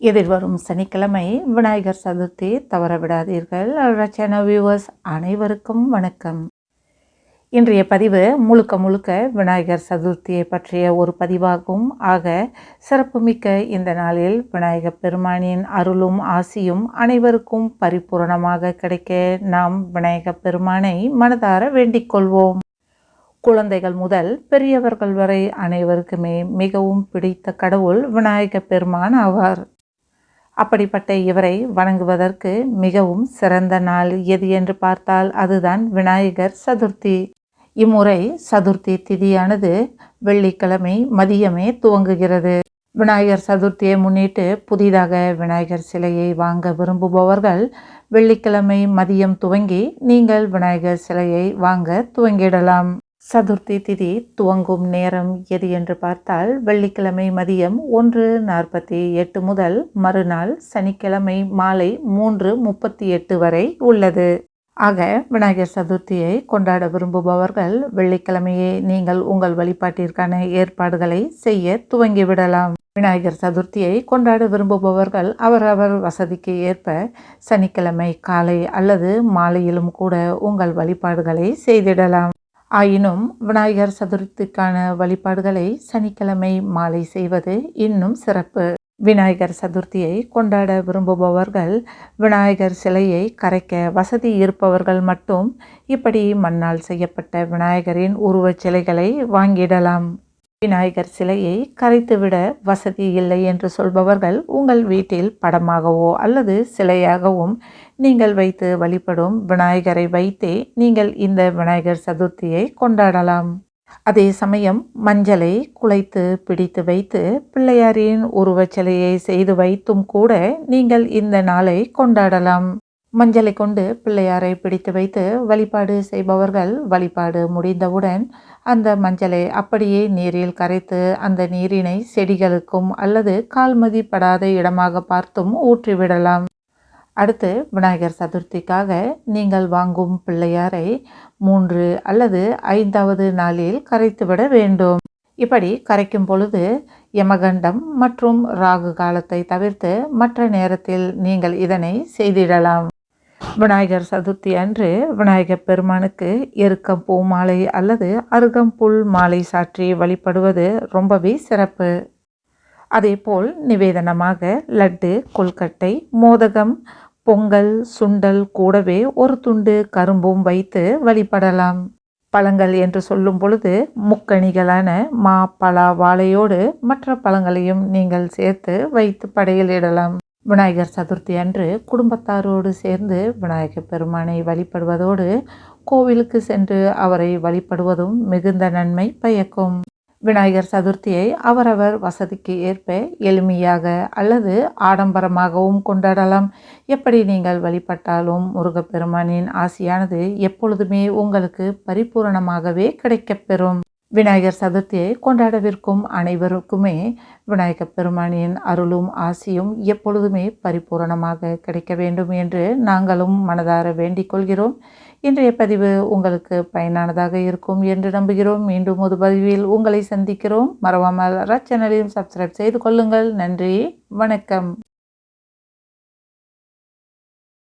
எதிர்வரும் சனிக்கிழமை விநாயகர் சதுர்த்தி தவற விடாதீர்கள் ரச்சன வியூவர்ஸ் அனைவருக்கும் வணக்கம். இன்றைய பதிவு முழுக்க முழுக்க விநாயகர் சதுர்த்தியை பற்றிய ஒரு பதிவாகும். ஆக சிறப்புமிக்க இந்த நாளில் விநாயகர் பெருமானின் அருளும் ஆசியும் அனைவருக்கும் பரிபூரணமாக கிடைக்க நாம் விநாயகர் பெருமானை மனதார வேண்டிக் கொள்வோம். குழந்தைகள் முதல் பெரியவர்கள் வரை அனைவருக்குமே மிகவும் பிடித்த கடவுள் விநாயக பெருமான் ஆவார். அப்படிப்பட்ட இவரை வணங்குவதற்கு மிகவும் சிறந்த நாள் எது என்று பார்த்தால் அதுதான் விநாயகர் சதுர்த்தி. இம்முறை சதுர்த்தி திதியானது வெள்ளிக்கிழமை மதியமே துவங்குகிறது. விநாயகர் சதுர்த்தியை முன்னிட்டு புதிதாக விநாயகர் சிலையை வாங்க விரும்புபவர்கள் வெள்ளிக்கிழமை மதியம் துவங்கி நீங்கள் விநாயகர் சிலையை வாங்க துவங்கிடலாம். சதுர்த்தி திதி துவங்கும் நேரம் எது என்று பார்த்தால் வெள்ளிக்கிழமை மதியம் ஒன்று நாற்பத்தி எட்டு முதல் மறுநாள் சனிக்கிழமை மாலை மூன்று முப்பத்தி எட்டு வரை உள்ளது. ஆக விநாயகர் சதுர்த்தியை கொண்டாட விரும்புபவர்கள் வெள்ளிக்கிழமையே நீங்கள் உங்கள் வழிபாட்டிற்கான ஏற்பாடுகளை செய்ய துவங்கிவிடலாம். விநாயகர் சதுர்த்தியை கொண்டாட விரும்புபவர்கள் அவரவர் வசதிக்கு ஏற்ப சனிக்கிழமை காலை அல்லது மாலையிலும் கூட உங்கள் வழிபாடுகளை செய்திடலாம். ஆயினும் விநாயகர் சதுர்த்திக்கான வழிபாடுகளை சனிக்கிழமை மாலை செய்வது இன்னும் சிறப்பு. விநாயகர் சதுர்த்தியை கொண்டாட விரும்புபவர்கள் விநாயகர் சிலையை கரைக்க வசதி இருப்பவர்கள் மட்டும் இப்படி மண்ணால் செய்யப்பட்ட விநாயகரின் உருவச் சிலைகளை வாங்கிடலாம். விநாயகர் சிலையை கரைத்துவிட வசதி இல்லை என்று சொல்பவர்கள் உங்கள் வீட்டில் படமாகவோ அல்லது சிலையாகவும் நீங்கள் வைத்து வழிபடும் விநாயகரை வைத்தே நீங்கள் இந்த விநாயகர் சதுர்த்தியை கொண்டாடலாம். அதே சமயம் மஞ்சளை குலைத்து பிடித்து வைத்து பிள்ளையாரின் உருவச்சிலையை செய்து வைத்தும் கூட நீங்கள் இந்த நாளை கொண்டாடலாம். மஞ்சளை கொண்டு பிள்ளையாரை பிடித்து வைத்து வழிபாடு செய்பவர்கள் வழிபாடு முடிந்தவுடன் அந்த மஞ்சளை அப்படியே நீரில் கரைத்து அந்த நீரினை செடிகளுக்கும் அல்லது கால்மதி படாத இடமாக பார்த்தும் ஊற்றிவிடலாம். அடுத்து விநாயகர் சதுர்த்திக்காக நீங்கள் வாங்கும் பிள்ளையாரை மூன்று அல்லது ஐந்தாவது நாளில் கரைத்துவிட வேண்டும். இப்படி கரைக்கும் பொழுது யமகண்டம் மற்றும் ராகு காலத்தை தவிர்த்து மற்ற நேரத்தில் நீங்கள் இதனை செய்திடலாம். விநாயகர் சதுர்த்தி அன்று விநாயகர் பெருமானுக்கு எருக்கம் பூ மாலை அல்லது அருகம்புல் மாலை சாற்றி வழிபடுவது ரொம்பவே சிறப்பு. அதேபோல் நிவேதனமாக லட்டு கொல்கட்டை மோதகம் பொங்கல் சுண்டல் கூடவே ஒரு துண்டு கரும்பும் வைத்து வழிபடலாம். பழங்கள் என்று சொல்லும் பொழுது முக்கணிகளான மா பலா வாழையோடு மற்ற பழங்களையும் நீங்கள் சேர்த்து வைத்து படையலிடலாம். விநாயகர் சதுர்த்தி அன்று குடும்பத்தாரோடு சேர்ந்து விநாயகர் பெருமானை வழிபடுவதோடு கோவிலுக்கு சென்று அவரை வழிபடுவதும் மிகுந்த நன்மை பயக்கும். விநாயகர் சதுர்த்தியை அவரவர் வசதிக்கு ஏற்ப எளிமையாக அல்லது ஆடம்பரமாகவும் கொண்டாடலாம். எப்படி நீங்கள் வழிபட்டாலும் முருகப்பெருமானின் ஆசியானது எப்பொழுதுமே உங்களுக்கு பரிபூரணமாகவே கிடைக்கப்பெறும். விநாயகர் சதுர்த்தியை கொண்டாடவிருக்கும் அனைவருக்குமே விநாயகர் பெருமானியின் அருளும் ஆசியும் எப்பொழுதுமே பரிபூரணமாக கிடைக்க வேண்டும் என்று நாங்களும் மனதார வேண்டிக் கொள்கிறோம். இன்றைய பதிவு உங்களுக்கு பயனானதாக இருக்கும் என்று நம்புகிறோம். மீண்டும் ஒரு பதிவில் உங்களை சந்திக்கிறோம். மறவாமல் சேனலையும் சப்ஸ்கிரைப் செய்து கொள்ளுங்கள். நன்றி. வணக்கம்.